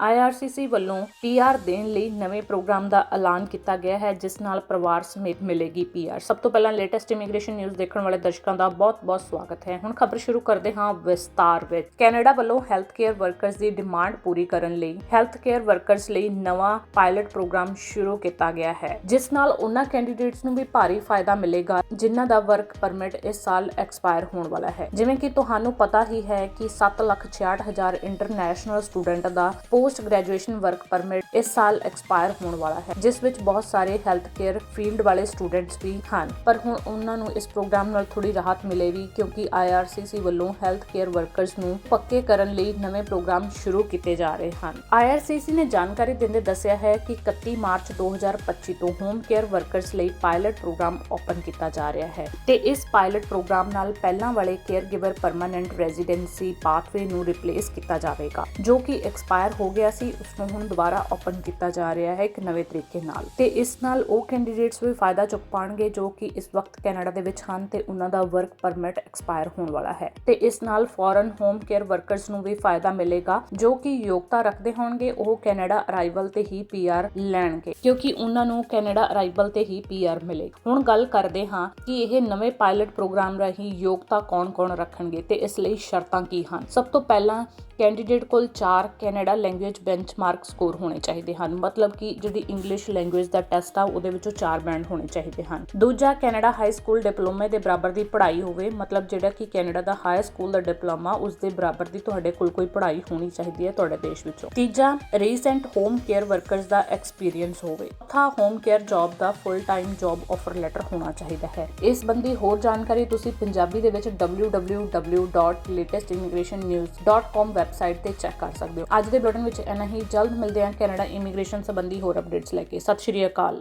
IRCC ਵੱਲੋਂ PR ਦੇਣ ਲਈ ਨਵੇਂ ਪ੍ਰੋਗਰਾਮ ਦਾ ਐਲਾਨ ਕੀਤਾ ਗਿਆ ਹੈ, ਜਿਸ ਨਾਲ ਪਰਿਵਾਰ ਸਮੇਤ ਮਿਲੇਗੀ PR ਸਭ ਤੋਂ ਪਹਿਲਾਂ ਲੇਟੈਸਟ ਇਮੀਗ੍ਰੇਸ਼ਨ ਨਿਊਜ਼ ਦੇਖਣ ਵਾਲੇ ਦਰਸ਼ਕਾਂ ਦਾ ਬਹੁਤ-ਬਹੁਤ ਸਵਾਗਤ ਹੈ। ਹੁਣ ਖਬਰ ਸ਼ੁਰੂ ਕਰਦੇ ਹਾਂ ਵਿਸਤਾਰ ਵਿੱਚ। ਕੈਨੇਡਾ ਵੱਲੋਂ ਹੈਲਥ ਕੇਅਰ ਵਰਕਰਸ ਦੀ ਡਿਮਾਂਡ ਪੂਰੀ ਕਰਨ ਲਈ ਹੈਲਥ ਕੇਅਰ ਵਰਕਰਸ ਲਈ ਨਵਾਂ ਪਾਇਲਟ ਪ੍ਰੋਗਰਾਮ ਸ਼ੁਰੂ ਕੀਤਾ ਗਿਆ ਹੈ, ਜਿਸ ਨਾਲ ਉਹਨਾਂ ਕੈਂਡੀਡੇਟਸ ਨੂੰ ਵੀ ਭਾਰੀ ਫਾਇਦਾ ਮਿਲੇਗਾ, ਜਿਨ੍ਹਾਂ ਦਾ ਵਰਕ ਪਰਮਿਟ ਇਸ ਸਾਲ ਐਕਸਪਾਇਰ ਹੋਣ ਵਾਲਾ ਹੈ। ਜਿਵੇਂ ਕਿ ਤੁਹਾਨੂੰ ਪਤਾ ਹੀ ਹੈ ਕਿ 766000 ਇੰਟਰਨੈਸ਼ਨਲ ਸਟੂਡੈਂਟ ਦਾ ਪੋਸਟ ਗ੍ਰੈਜੂਏਸ਼ਨ ਵਰਕ ਪਰਮਿਟ ਇਸ ਸਾਲ ਐਕਸਪਾਇਰ ਹੋਣ ਵਾਲਾ ਹੈ, ਜਿਸ ਵਿੱਚ ਬਹੁਤ ਸਾਰੇ ਹੈਲਥ ਕੇਅਰ ਫੀਲਡ ਵਾਲੇ ਸਟੂਡੈਂਟਸ ਵੀ ਹਨ। ਪਰ ਹੁਣ ਉਹਨਾਂ ਨੂੰ ਇਸ ਪ੍ਰੋਗਰਾਮ ਨਾਲ ਥੋੜੀ ਰਾਹਤ ਮਿਲੇਗੀ, ਕਿਉਂਕਿ IRCC ਵੱਲੋਂ ਹੈਲਥ ਕੇਅਰ ਵਰਕਰਸ ਨੂੰ ਪੱਕੇ ਕਰਨ ਲਈ ਨਵੇਂ ਪ੍ਰੋਗਰਾਮ ਸ਼ੁਰੂ ਕੀਤੇ ਜਾ ਰਹੇ ਹਨ। IRCC ਨੇ ਜਾਣਕਾਰੀ ਦਿੰਦੇ ਦੱਸਿਆ ਹੈ ਕਿ 31 ਮਾਰਚ 2025 ਤੋਂ ਹੋਮ ਕੇਅਰ ਵਰਕਰਸ ਲਈ ਪਾਇਲਟ ਪ੍ਰੋਗਰਾਮ ਓਪਨ ਕੀਤਾ ਜਾ ਰਿਹਾ ਹੈ ਤੇ ਇਸ ਪਾਇਲਟ ਪ੍ਰੋਗਰਾਮ ਨਾਲ ਪਹਿਲਾਂ ਵਾਲੇ care giver permanent residency pathway ਨੂੰ ਰਿਪਲੇਸ ਕੀਤਾ ਜਾਵੇਗਾ, ਜੋ ਕਿ ਐਕਸਪਾਇਰ ਹੋ ਗਏ ਗਿਆ ਸੀ, ਉਸ ਨੂੰ ਹੁਣ ਦੁਬਾਰਾ ਓਪਨ ਕੀਤਾ ਜਾ ਰਿਹਾ ਹੈ ਇੱਕ ਨਵੇਂ ਤਰੀਕੇ ਨਾਲ। ਤੇ ਇਸ ਨਾਲ ਉਹ ਕੈਂਡੀਡੇਟਸ ਵੀ ਫਾਇਦਾ ਚੁੱਕ ਪਾਣਗੇ ਜੋ ਕਿ ਇਸ ਵਕਤ ਕੈਨੇਡਾ ਦੇ ਵਿੱਚ ਹਨ ਤੇ ਉਹਨਾਂ ਦਾ ਵਰਕ ਪਰਮਿਟ ਐਕਸਪਾਇਰ ਹੋਣ ਵਾਲਾ ਹੈ। ਤੇ ਇਸ ਨਾਲ ਫੋਰਨ ਹੋਮ ਕੇਅਰ ਵਰਕਰਸ ਨੂੰ ਵੀ ਫਾਇਦਾ ਮਿਲੇਗਾ, ਜੋ ਕਿ ਯੋਗਤਾ ਰੱਖਦੇ ਹੋਣਗੇ, ਉਹ ਕੈਨੇਡਾ ਅਰਾਈਵਲ ਤੇ ਹੀ ਪੀਆਰ ਲੈਣਗੇ, ਕਿਉਂਕਿ ਉਹਨਾਂ ਨੂੰ ਕੈਨੇਡਾ ਅਰਾਈਵਲ ਤੇ ਹੀ ਪੀਆਰ ਮਿਲੇਗਾ। ਹੁਣ ਗੱਲ ਕਰਦੇ ਹਾਂ ਕਿ ਇਹ ਨਵੇਂ ਪਾਇਲਟ ਪ੍ਰੋਗਰਾਮ ਰਾਹੀਂ ਯੋਗਤਾ ਕੌਣ-ਕੌਣ ਰੱਖਣਗੇ ਤੇ ਇਸ ਲਈ ਸ਼ਰਤਾਂ ਕੀ ਹਨ। ਸਭ ਤੋਂ ਪਹਿਲਾਂ ਕੈਂਡੀਡੇਟ ਕੋਲ 4 ਕੈਨੇਡਾ ਲੈਂਗੁਏਜ ਬੈਂਚਮਾਰਕ ਸਕੋਰ ਹੋਣੇ ਚਾਹੀਦੇ ਹਨ। ਮਤਲਬ ਕਿ ਜਿਹੜੀ ਇੰਗਲਿਸ਼ ਲੈਂਗੁਏਜ ਦਾ ਟੈਸਟ ਆ, ਉਹਦੇ ਵਿੱਚੋਂ 4 ਬੈਂਡ ਹੋਣੇ ਚਾਹੀਦੇ ਹਨ। ਦੂਜਾ ਕੈਨੇਡਾ ਹਾਈ ਸਕੂਲ ਡਿਪਲੋਮੇ ਦੇ ਬਰਾਬਰ ਦੀ ਪੜ੍ਹਾਈ ਹੋਵੇ, ਮਤਲਬ ਜਿਹੜਾ ਕਿ ਕੈਨੇਡਾ ਦਾ ਹਾਈ ਸਕੂਲ ਦਾ ਡਿਪਲੋਮਾ ਉਸ ਦੇ ਬਰਾਬਰ ਦੀ ਤੁਹਾਡੇ ਕੋਲ ਕੋਈ ਪੜ੍ਹਾਈ ਹੋਣੀ ਚਾਹੀਦੀ ਹੈ ਤੁਹਾਡੇ ਦੇਸ਼ ਵਿੱਚੋਂ। ਤੀਜਾ ਰੀਸੈਂਟ ਹੋਮ ਕੇਅਰ ਵਰਕਰਸ ਦਾ ਐਕਸਪੀਰੀਅੰਸ ਹੋਵੇ। ਚੌਥਾ ਹੋਮ ਕੇਅਰ ਜੌਬ ਦਾ full time job offer letter ਹੋਣਾ ਚਾਹੀਦਾ ਹੈ। ਇਸ ਸੰਬੰਧੀ ਹੋਰ ਜਾਣਕਾਰੀ ਤੁਸੀਂ ਪੰਜਾਬੀ ਦੇ ਵਿੱਚ www.latestimmigrationnews.com ਵੈਬਸਾਈਟ ਤੇ ਚੈੱਕ ਕਰ ਸਕਦੇ ਹੋ। ਅੱਜ ਦੇ ਬੁਲੇਟਿਨ ਵਿੱਚ ਇੰਨਾ ਹੀ। ਜਲਦ ਮਿਲਦੇ ਹਾਂ ਕੈਨੇਡਾ ਇਮੀਗ੍ਰੇਸ਼ਨ ਸੰਬੰਧੀ ਹੋਰ ਅਪਡੇਟਸ ਲੈ ਕੇ। ਸਤਿ ਸ਼੍ਰੀ ਅਕਾਲ।